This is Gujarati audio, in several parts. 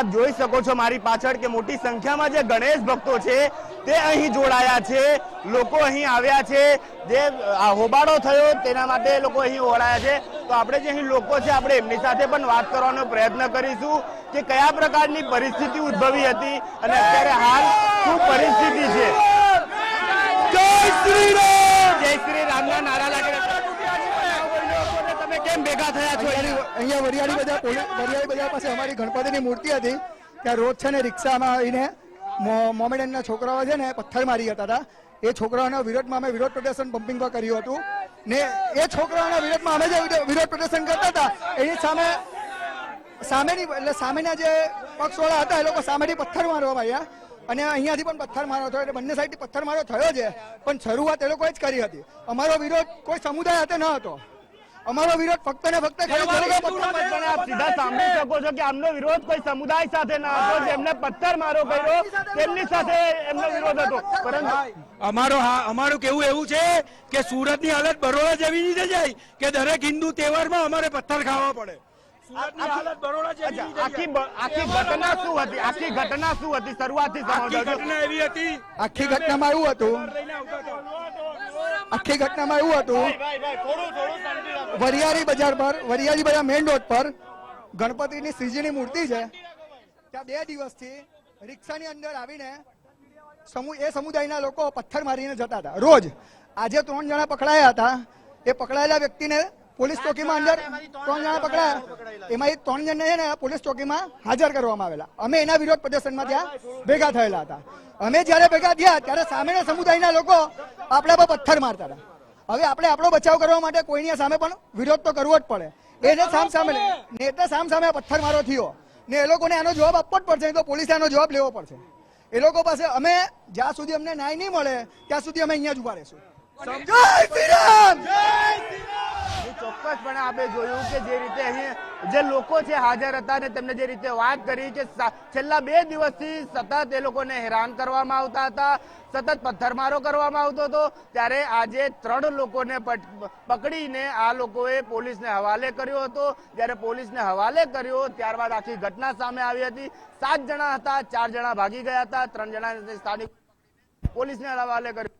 આપ જોઈ શકો છો મારી પાછળ કે મોટી સંખ્યામાં જે ગણેશ ભક્તો છે તે અહીં જોડાયા છે. લોકો અહીં આવ્યા છે. જે આ હોબાળો થયો તેના માટે લોકો અહીં ઓળાયા છે. તો આપણે જે અહીં લોકો છે આપણે એમની સાથે પણ વાત કરવાનો પ્રયત્ન કરીશું કે કયા પ્રકારની પરિસ્થિતિ ઉદ્ભવી હતી અને અત્યારે હાલ શું પરિસ્થિતિ છે. જય શ્રી રામ! જય શ્રી રામના નારા લાગી રહ્યા છે. તમે કેમ ભેગા થયા છો અહીંયા? વરિયાળી બજાર વરિયાળી બજાર પાસે અમારી ગણપતિની મૂર્તિ હતી. ત્યાં રોજ છે ને રિક્ષામાં આવીને મોમેડનના છોકરાઓ છે ને પથ્થર મારી જતા હતા. એ છોકરાઓના વિરોધમાં અમે વિરોધ પ્રદર્શન પર કર્યું હતું. ને એ છોકરાઓના વિરોધમાં અમે જે વિરોધ પ્રદર્શન કરતા હતા એની સામે સામેની એટલે સામેના જે પક્ષવાળા હતા એ લોકો સામેથી પથ્થર મારવામાં આવ્યા અને અહીંયાથી પણ પથ્થર મારો થયો. એટલે બંને સાઈડથી પથ્થર મારો થયો છે. પણ શરૂઆત એ લોકોએ જ કરી હતી. અમારો વિરોધ કોઈ સમુદાય હાથે ન હતો. અમારો વિરોધ ફક્ત ને ફક્ત આપ સીધા સાંભળી શકો છો કે આમનો વિરોધ કોઈ સમુદાય સાથે ના હતો જેમને પથ્થર મારો કર્યો તેમની સાથે એમનો વિરોધ હતો. પરંતુ અમારો હા અમારું કેવું એવું છે કે સુરતની હાલત બરોડા જેવી રીતે જાય કે દરેક હિન્દુ તહેવારમાં અમારે પથ્થર ખાવા પડે. આખી ઘટના શું હતી? આખી ઘટના શું હતી? શરૂઆતથી આખી ઘટના એવી હતી. આખી ઘટનામાં એવું હતું. વરિયાળી બજાર પર વરિયાળી બજાર મેઇન રોડ પર ગણપતિની શ્રીજીની મૂર્તિ છે. ત્યાં બે દિવસથી રિક્ષાની અંદર આવીને સમૂહ એ સમુદાયના લોકો પથ્થર મારીને જતા હતા. રોજ આજે ત્રણ જણા પકડાયા હતા. એ પકડાયેલા વ્યક્તિને પોલીસ ચોકીમાં અંદર ત્રણ જણા પકડાયા. એમાં ત્રણ જણને છે ને પોલીસ ચોકીમાં હાજર કરવામાં આવેલા. અમે એના વિરોધ પ્રદર્શનમાં ત્યાં ભેગા થયેલા હતા. અમે જ્યારે ભેગા થયા, ત્યારે સામેના સમુદાયના લોકો આપણા પર પથ્થર મારતા હતા. હવે આપણે આપણો બચાવ કરવા માટે કોઈની સામે પણ વિરોધ તો કરવો જ પડે. એને સામ સામે ને એટલે સામ સામે પથ્થર મારો થયો. ને એ લોકોને આનો જવાબ આપવો જ પડશે તો પોલીસે આનો જવાબ લેવો પડશે. એ લોકો પાસે અમે જ્યાં સુધી અમને ન્યાય નહીં મળે, ત્યાં સુધી અમે અહીંયા જ ઊભા રહેશું. એ ચોક્કસપણે આપણે જોયું કે જે રીતે અહીં જે લોકો છે હાજર હતા અને તેમને જે રીતે વાત કરી કે છેલ્લા બે દિવસથી સતત એ લોકોને હેરાન કરવામાં આવતા હતા, સતત પથ્થરમારો કરવામાં આવતો હતો, ત્યારે આજે ત્રણ લોકોને પકડીને આ લોકોએ પોલીસને હવાલે કર્યો હતો. જ્યારે પોલીસને હવાલે કર્યો, ત્યારબાદ આખી ઘટના સામે આવી હતી. સાત જણા હતા, ચાર જણા ભાગી ગયા હતા, ત્રણ જણા સ્થાનિક પોલીસને હવાલે કર્યો.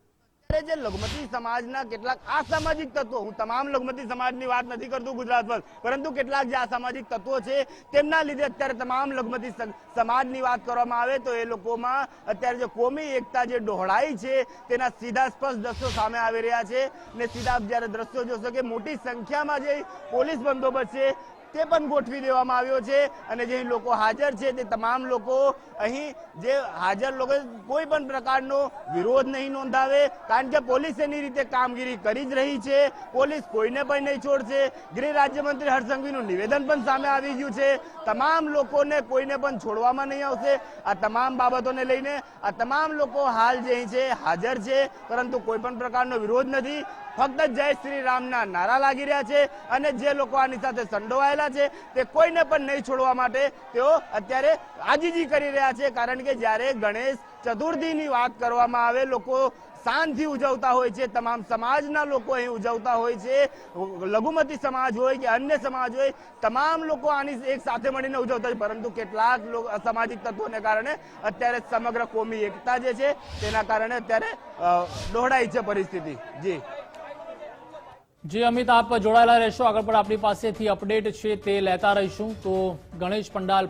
ત્યારે જે લઘુમતી સમાજના કેટલાક અસામાજિક તત્વો, હું તમામ લઘુમતી સમાજની વાત નથી કરતો ગુજરાત પર, પરંતુ કેટલાક જે અસામાજિક તત્વો છે, તેમના લીધે અત્યારે તમામ લઘુમતી સમાજની વાત કરવામાં આવે તો એ લોકોમાં અત્યારે જે કોમી એકતા જે ડહોળાઈ છે, તેના સીધા સ્પષ્ટ દ્રશ્યો સામે આવી રહ્યા છે. ને સીધા જ્યારે દ્રશ્યો જોશો કે મોટી સંખ્યામાં જે પોલીસ બંદોબસ્ત છે તે પણ ગોઠવી દેવામાં આવ્યો છે અને જે લોકો હાજર છે તે તમામ લોકો અહીં જે હાજર લોકો કોઈ પણ પ્રકારનો વિરોધ નહીં નોંધાવે, કારણ કે પોલીસ એની રીતે કામગીરી કરી જ રહી છે. પોલીસ કોઈને પણ નહીં છોડશે. ગૃહ રાજ્યમંત્રી હરસંઘવીનું નિવેદન પણ સામે આવી ગયું છે. તમામ લોકોને કોઈને પણ છોડવામાં નહીં આવશે. આ તમામ બાબતોને લઈને આ તમામ લોકો હાલ જે છે, હાજર છે. પરંતુ કોઈ પણ પ્રકારનો વિરોધ નથી. ફક્ત જય શ્રી રામના નારા લાગી રહ્યા છે અને જે લોકો આની સાથે સંડોવાયેલા છે તે કોઈને પણ નહીં છોડવા માટે તેઓ અત્યારે આજીજી કરી રહ્યા છે કારણ કે જ્યારે ગણેશ ચતુર્થીની વાત કરવામાં આવે, લોકો શાનથી ઉજવતા હોય છે, તમામ સમાજના લોકો અહીં ઉજવતા હોય છે, લઘુમતી સમાજ હોય કે અન્ય સમાજ હોય, તમામ લોકો આની એક સાથે મળીને ઉજવતા હોય પરંતુ કેટલાક સામાજિક તત્વોને કારણે અત્યારે સમગ્ર કોમી એકતા જે છે, તેના કારણે અત્યારે દોહડાય છે પરિસ્થિતિ. જી. જી, અમિત, આપ જોડાયેલા રહેશો. આગળ પણ આપણી પાસેથી અપડેટ છે, તે લેતા રહીશું. તો ગણેશ પંડાલ